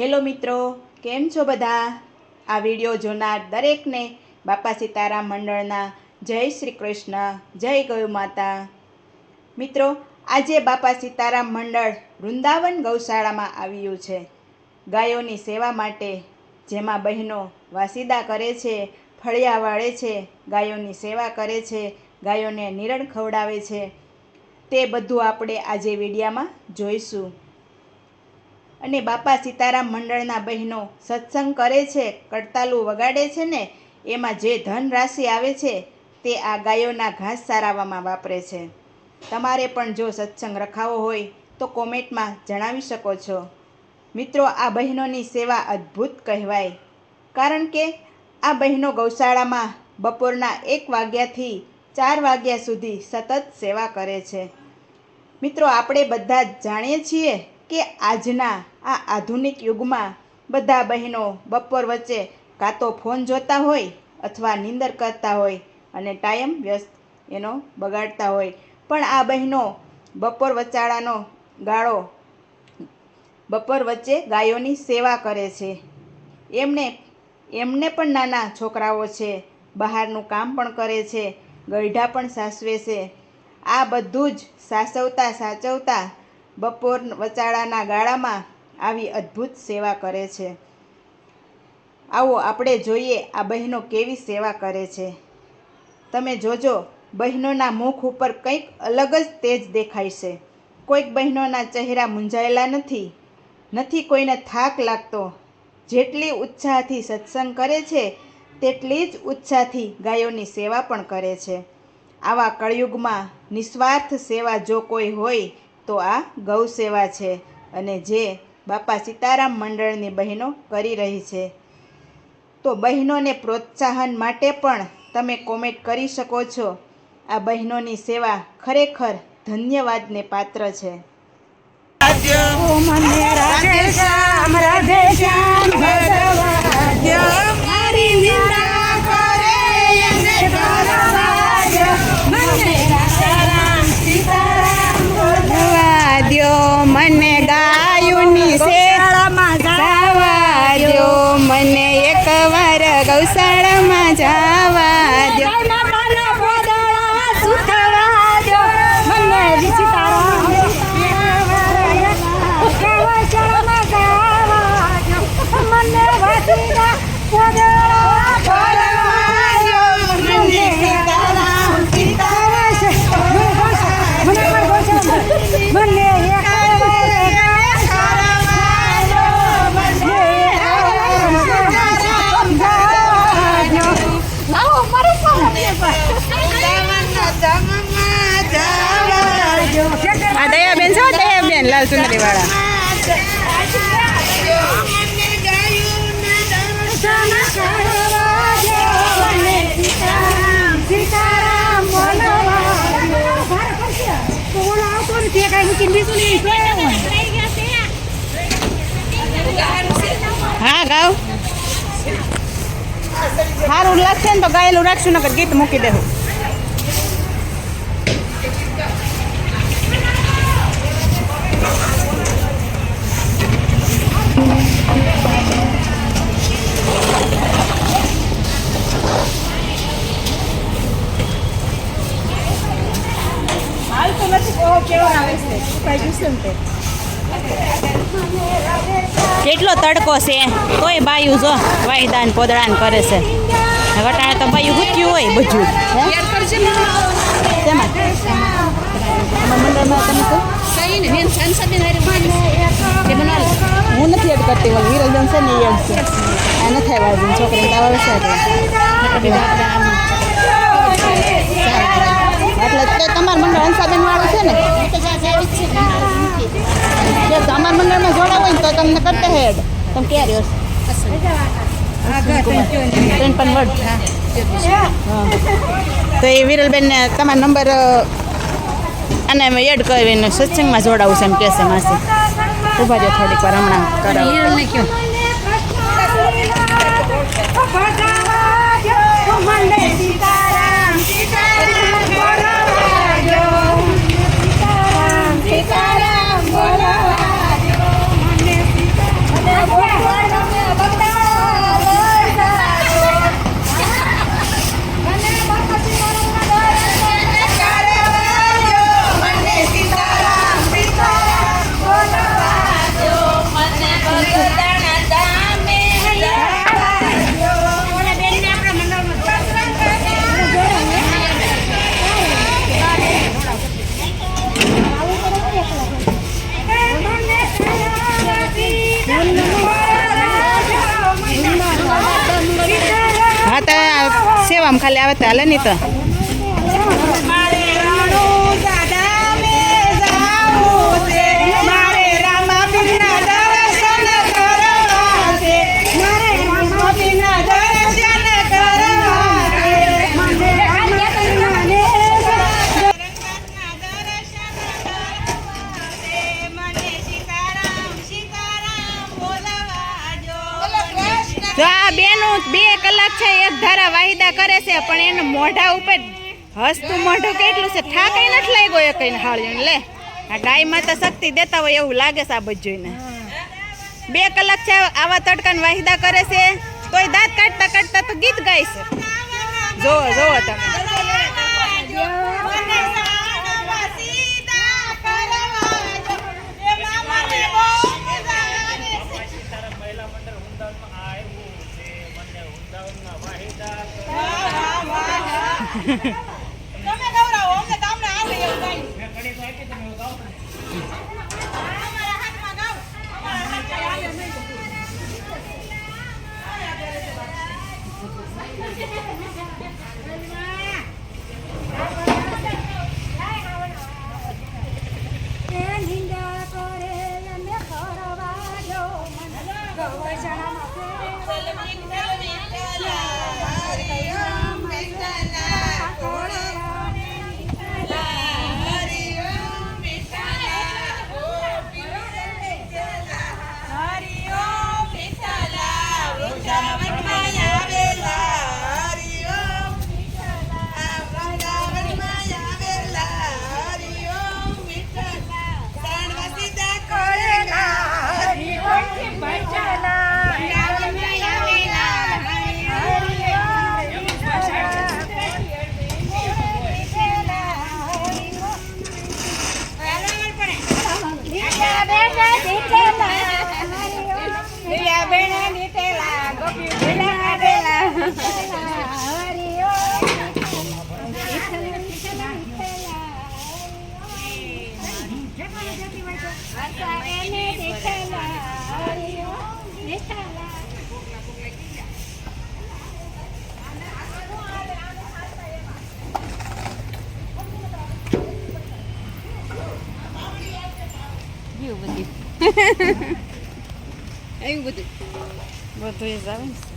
Hello મિત્રો, કેમ છો બધા? આ વીડિયો જોનાર દરેકને બાપા સીતારામ મંડળના જય શ્રી કૃષ્ણ, જય ગૌ માતા. મિત્રો, આજે બાપા સીતારામ મંડળ વૃંદાવન ગૌશાળામાં આવ્યું છે. ગાયોની સેવા માટે જેમાં બહેનો વાસીદા કરે છે, ફળિયા વાળે છે, ગાયોની સેવા કરે છે, ગાયોને નિરણ ખવડાવે છે. તે બધું આપણે આજે વિડીયામાં જોઈશું. અને બાપા સીતારામ મંડળના બહેનો સત્સંગ કરે છે કડતાલું વગાડે છે ને, એમાં જે ધન રાશિ આવે છે, તે આ ગાયોના ઘાસ સારાવામાં વાપરે છે. તમારે પણ જો સત્સંગ રખાવો હોય, તો કોમેન્ટમાં જણાવી શકો છો. મિત્રો, આ બહેનોની સેવા અદ્ભુત કહેવાય. કારણ કે, આ બહેનો ગૌશાળામાં બપોરના એક વાગ્યાથી ચાર વાગ્યા સુધી સતત સેવા કરે છે. મિત્રો, આપણે બધા જ જાણીએ છીએ કે આજના આ આધુનિક યુગમાં બધા બહેનો બપોર વચ્ચે કાં તો ફોન જોતા હોય અથવા નિંદર કરતા હોય અને ટાઈમ વ્યસ્ત એનો બગાડતા હોય. પણ આ બહેનો બપોર વચાળાનો ગાળો બપોર વચ્ચે ગાયોની સેવા કરે છે. એમને એમને પણ નાના છોકરાઓ છે. બહારનું કામ પણ કરે છે. ગઈઢા પણ સાસવે છે. આ બધું જ સાસવતા સાચવતા બપોર વચાળાના ગાળામાં આવી અદ્ભુત સેવા કરે છે. આવો આપણે જોઈએ આ બહેનો કેવી સેવા કરે છે. તમે જોજો, બહેનોના મુખ ઉપર કંઈક અલગ જ તેજ દેખાય છે. કોઈક બહેનોના ચહેરા મૂંઝાયેલા નથી નથી કોઈને થાક લાગતો. જેટલી ઉત્સાહથી સત્સંગ કરે છે, તેટલી જ ઉત્સાહથી ગાયોની સેવા પણ કરે છે. આવા કળયુગમાં નિસ્વાર્થ સેવા જો કોઈ હોય તો આ ગૌ સેવા છે અને જે બાપા સીતારામ મંડળની બહેનો કરી રહી છે. તો બહેનોને પ્રોત્સાહન માટે પણ તમે કોમેન્ટ કરી શકો છો. આ બહેનોની સેવા ખરેખર ધન્યવાદને પાત્ર છે. મને રાધે એકવાર ગૌશાળામાં વાળા હા ગાવ. સારું લાગશે ને તો ગાયેલું રાખશું નકર ગીત મૂકી દેવું. કેટલો તડકો છે? તોય બાયું જો વાયદાન પોદળાન કરે છે. વટાણે તો બાયું ગુત્યું હોય બધું. હું? નથી એડ કરતી ઓલી વિરલબેન છે ને એ એડ છે. આ નથી આવ્યા છોકરી આવે વિશે એટલે તે તમારા મંડળ હંસાબેન વાળું છે ને? જો તમારા મંડળમાં જોડાવ હોય ને તો તમને કરતે હેડ. તમે ક્યાં રહ્યો ત્રણ તો એ વિરલબેનને તમારો નંબર અને અમે એડ કરીને સત્સંગમાં જોડાવું છે એમ કહેશે માસી. ઊભા રહ્યો થોડીક વાર હમણાં કરાવો. આમ ખાલી આવે તો હાલે જો આ બેનું બે કલાક છે, એક ધારા વાહિદા કરે છે, પણ એને મોઢા ઉપર હસતું મોઢું કેટલું છે થાકે નથી લાગ્યો એ કઈ હાળીને, લે. આ ગાયમાં તો શક્તિ દેતા હોય એવું લાગે છે આ બધું બે કલાક છે, આવા તડકાને વાહિદા કરે છે, તોય દાંત કાઢતા કાઢતા તો ગીત ગાય છે. જોવો જોવો તમે. તમે ગૌરવ અમને તમને આવે એવું કઈ. અમારા કડી તો આપી તમે આવે Thank નિંદા એવું બધું એવું બધું બધું એ જ આવે ને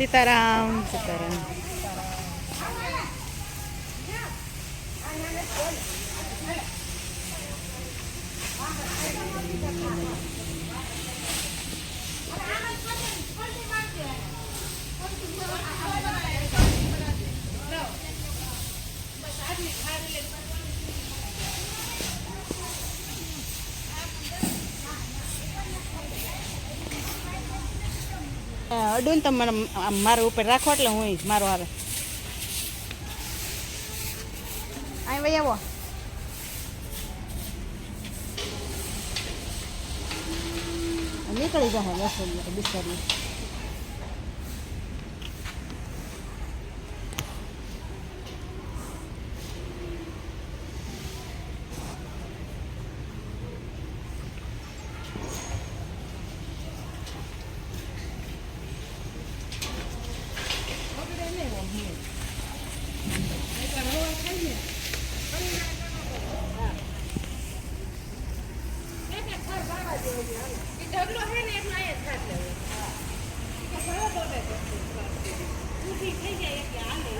સીતારામ સીતારામ અડું ને તમે મારા ઉપર રાખો એટલે હું મારો આવે અહીં ભાઈ આવો. નીકળી જાય બસ બિસ્તરી ઢગલો છે ને એટલો અહીંયા થાત લેવો. બરાબર થઈ જાય એટલે હાલે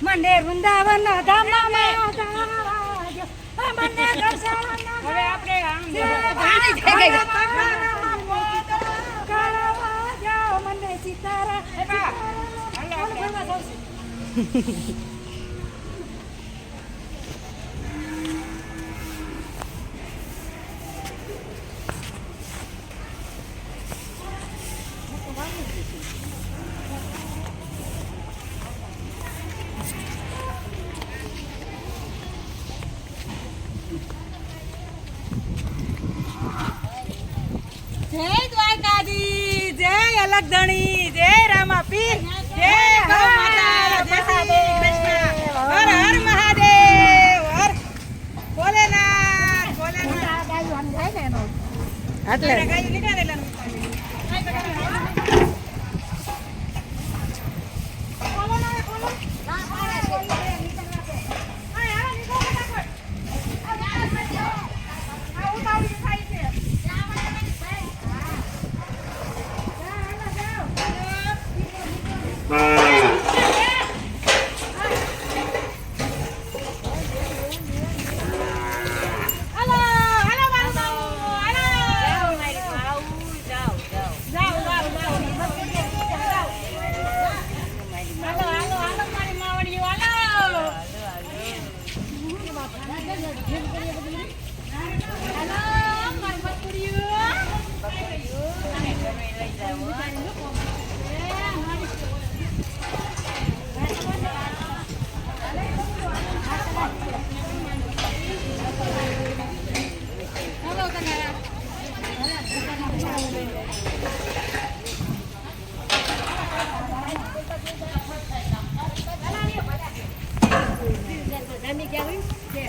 માંડે વૃંદાવન ધામમાં મને હવે આપણે આમ મને સીતારા જય અલગધણી જય રામાપીર જય ગૌ માતા જય શ્રી કૃષ્ણ. હર હર મહાદેવ હર ભોલેનાથ ભોલેનાથ. એટલે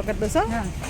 હાલો પૂરો કરી દો છો